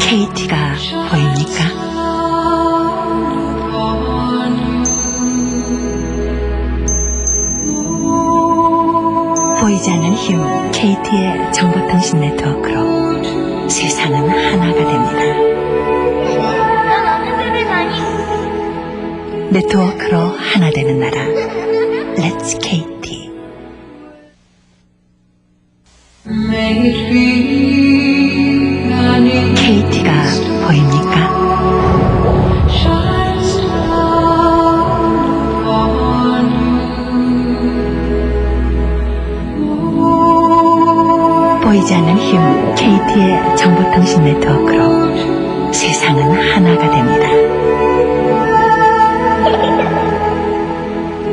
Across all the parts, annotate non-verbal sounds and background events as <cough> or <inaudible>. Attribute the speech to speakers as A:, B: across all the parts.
A: KT가 보입니까? 보이지 않는 힘 KT의 정보통신 네트워크로 세상은 하나가 됩니다. 네트워크로 하나 되는 나라 Let's KT KT가 보입니까? 보이지 않는 힘 KT의 정보통신 네트워크로 세상은 하나가 됩니다.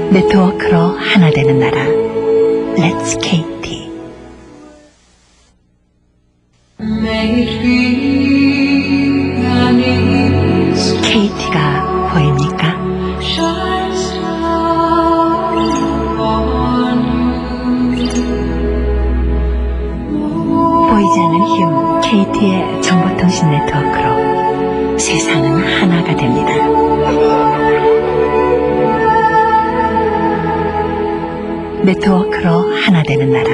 A: <laughs> 네트워크로 하나 되는 나라 Let's KT KT가 보입니까? 보이지 않는 힘 KT의 정보통신 네트워크로 세상은 하나가 됩니다. 네트워크로 하나 되는 나라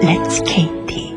A: Let's KT